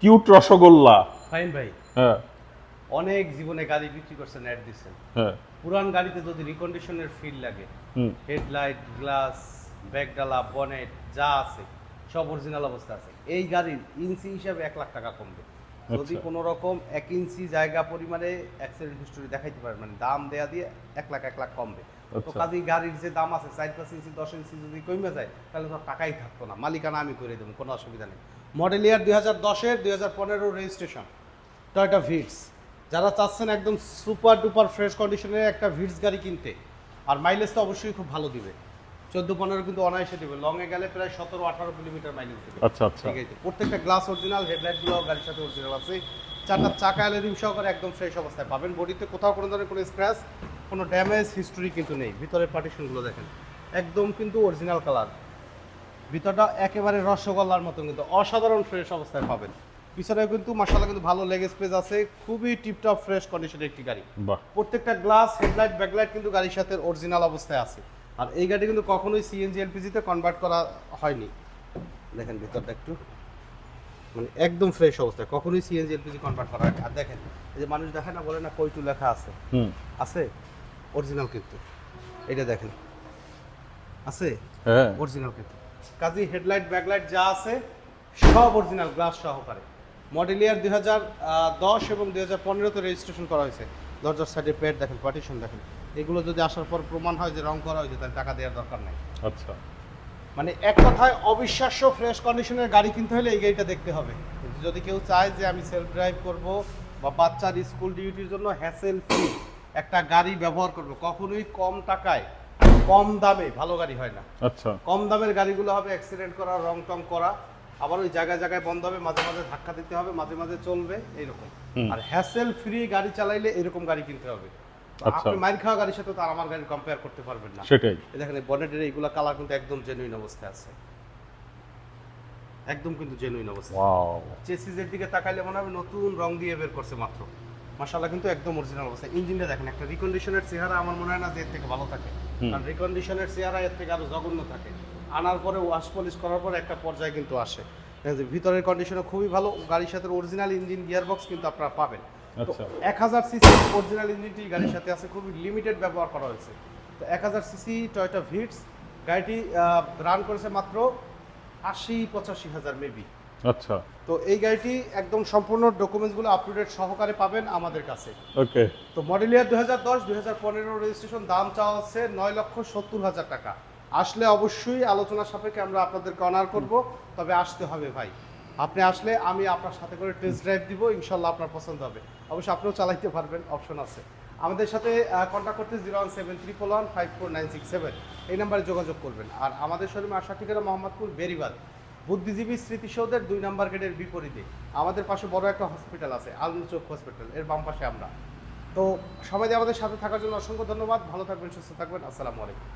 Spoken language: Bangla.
কিউট রসগোল্লা। ফাইন ভাই। হ্যাঁ। অনেক জীবনে গাড়ি বিক্রি করছেন অ্যাড দিচ্ছেন। হ্যাঁ। পুরান গাড়িতে যদি রিকন্ডিশনের ফিল লাগে হেডলাইট গ্লাস ব্যাকডালা বনেট যা আছে সব অরিজিনাল অবস্থা আছে। এই গাড়ির ইঞ্চি হিসাবে এক লাখ টাকা কমবে। যদি আচ্ছা। কোনো রকম এক ইঞ্চি জায়গা পরিমাণে অ্যাক্সিডেন্ট হিস্টোরি দেখাইতে পারেন মানে দাম দেয়া দিয়ে এক লাখ এক লাখ কমবে। তো আচ্ছা। গাড়ির যে দাম আছে চার পাঁচ ইঞ্চি দশ ইঞ্চি যদি কমে যায় তাহলে তো টাকাই থাকতো না। মালিকানা আমি করে দেবো কোনো অসুবিধা নেই। মডেল ইয়ার দুই হাজার দশের দুই হাজার পনেরো রেজিস্ট্রেশন টয়টা ভিটস যারা চাচ্ছেন একদম সুপার ডুপার ফ্রেশ কন্ডিশনের একটা ভিটস গাড়ি কিনতে আর মাইলেজ তো অবশ্যই খুব ভালো দিবে। চোদ্দ পনেরো কিন্তু অনায়াসে দিবে। লংয়ে গেলে প্রায় সতেরো আঠারো কিলোমিটার মাইলেজ দিবে। আচ্ছা আচ্ছা। ঠিক আছে? প্রত্যেকটা গ্লাস অরিজিনাল হেডলাইটগুলো গাড়ির সাথে অরিজিনাল আছে। চারটা চাকা এলে রিম সহকারে একদম ফ্রেশ অবস্থায় পাবেন। বডিতে কোথাও কোনো ধরনের কোনো স্ক্র্যাচ কোনো ড্যামেজ হিস্টোরি কিন্তু নেই। ভিতরের পার্টিশনগুলো দেখেন। একদম কিন্তু অরিজিনাল কালার ভিতরটা একেবারে রসগোল্লার মতো কিন্তু। অসাধারণ ফ্রেশ অবস্থায় পাবেন। পিছনে কিন্তু মাসালা কিন্তু ভালো লেগ স্পেস আছে। খুবই টিপটপ ফ্রেশ কন্ডিশনের একটি গাড়ি। প্রত্যেকটা গ্লাস হেডলাইট ব্যাকলাইট কিন্তু গাড়ির সাথে অরিজিনাল অবস্থায় আছে। আর এই গাড়ি কিন্তু কখনোই সিএনজি এলপিজিতে কনভার্ট করা হয়নি। দেখেন ভিতরটা একটু। মানে একদম ফ্রেশ অবস্থায়। কখনোই সিএনজি এলপিজি কনভার্ট করা হয়নি। আর দেখেন এই যে মানুষ দেখে না বলে না কইটু লেখা আছে? হুম। আছে? অরিজিনাল কিন্তু। এটা দেখেন। আছে? হ্যাঁ। অরিজিনাল কিন্তু। কাজী হেডলাইট ব্যাকলাইট যা আছে সব অরিজিনাল গ্লাস সহকারে। মডেল ইয়ার দুই হাজার দশ এবং দুই হাজার পনেরোতে রেজিস্ট্রেশন করা হয়েছে। দরজার সাইডে পেড দেখেন পার্টিশন দেখেন। এগুলো যদি আসার পর প্রমাণ হয় যে রং করা হয়েছে তাহলে টাকা দেওয়ার দরকার নাই। আচ্ছা। মানে এক কথায় অবিশ্বাস্য ফ্রেশ কন্ডিশনের গাড়ি কিনতে হলে এই গাড়িটা দেখতে হবে। যদি কেউ চায় যে আমি সেলফ ড্রাইভ করব বা বাচ্চার স্কুল ডিউটির জন্য হ্যাসেল ফ্রি একটা গাড়ি ব্যবহার করব কখনোই কম টাকায় কম দামে ভালো গাড়ি হয় না। আচ্ছা। কম দামের গাড়িগুলো হবে অ্যাক্সিডেন্ট করা রং টং করা আবার ওই জায়গায় জায়গায় বন্ধ হবে মাঝে মাঝে ধাক্কা দিতে হবে মাঝে মাঝে চলবে এইরকম। আর হ্যাসেল ফ্রি গাড়ি চালাইলে এরকম গাড়ি কিনতে হবে। আচ্ছা। আপনি মাইর খাওয়া গাড়ির সাথে তো আর আমার গাড়ি কম্পেয়ার করতে পারবেন না। সেটাই। দেখেন বনেটের এইগুলো কালার কিন্তু একদম জেনুইন অবস্থায় আছে। একদম কিন্তু জেনুইন অবস্থা চেসিসের দিকে তাকাইলে মনে হবে নতুন রং দিয়ে বের করছে মাত্র। মাশাআল্লাহ কিন্তু একদম অরিজিনাল অবস্থা। ইঞ্জিনটা দেখেন একটা রিকন্ডিশনের চেহারা আমার মনে হয় না যে এর থেকে ভালো থাকে। কারণ রিকন্ডিশনের চেহারা এর থেকে আরও জঘন্য থাকে। আনার পরে ওয়াশ পলিশ করার পরে একটা পর্যায়ে কিন্তু আসে। ভিতরের কন্ডিশনও খুবই ভালো গাড়ির সাথে অরিজিনাল ইঞ্জিন গিয়ারবক্স কিন্তু আপনারা পাবেন। তো আচ্ছা। এক হাজার সিসি অরিজিনাল ইঞ্জিনটি গাড়ির সাথে আছে খুবই লিমিটেড ব্যবহার করা হয়েছে। তো এক হাজার সিসি টয়টা ভিটস গাড়িটি রান করেছে মাত্র আশি পঁচাশি হাজার মেবি আচ্ছা। তো এই গাড়িটি একদম সম্পূর্ণ ডকুমেন্টসগুলো আপ টু ডেট সহকারে পাবেন আমাদের কাছে। ওকে। তো মডেল ইয়ার দুই হাজার দশ দুই হাজার পনেরো রেজিস্ট্রেশন দাম চাওয়া হচ্ছে নয় লক্ষ সত্তর হাজার টাকা। আসলে অবশ্যই আলোচনা সাপেক্ষে আমরা আপনাদেরকে অনার করব তবে আসতে হবে ভাই। আপনি আসলে আমি আপনার সাথে করে টেস্ট ড্রাইভ দিব ইনশাল্লাহ আপনার পছন্দ হবে। অবশ্যই আপনিও চালাইতে পারবেন অপশন আছে। আমাদের সাথে কন্ট্যাক্ট করতে zero one seven triple one five four nine six seven এই নাম্বারে যোগাযোগ করবেন। আর আমাদের শোরুমে আসার ঠিকানা মোহাম্মদপুর বেরিবাদ। বুদ্ধিজীবী স্মৃতিসৌধের দুই নাম্বার গেটের বিপরীতে। আমাদের পাশে বড় একটা হসপিটাল আছে আলমী চোখ হসপিটাল এর বাম পাশে আমরা। তো সবাই আমাদের সাথে থাকার জন্য অসংখ্য ধন্যবাদ। ভালো থাকবেন, সুস্থ থাকবেন। আসসালামু আলাইকুম।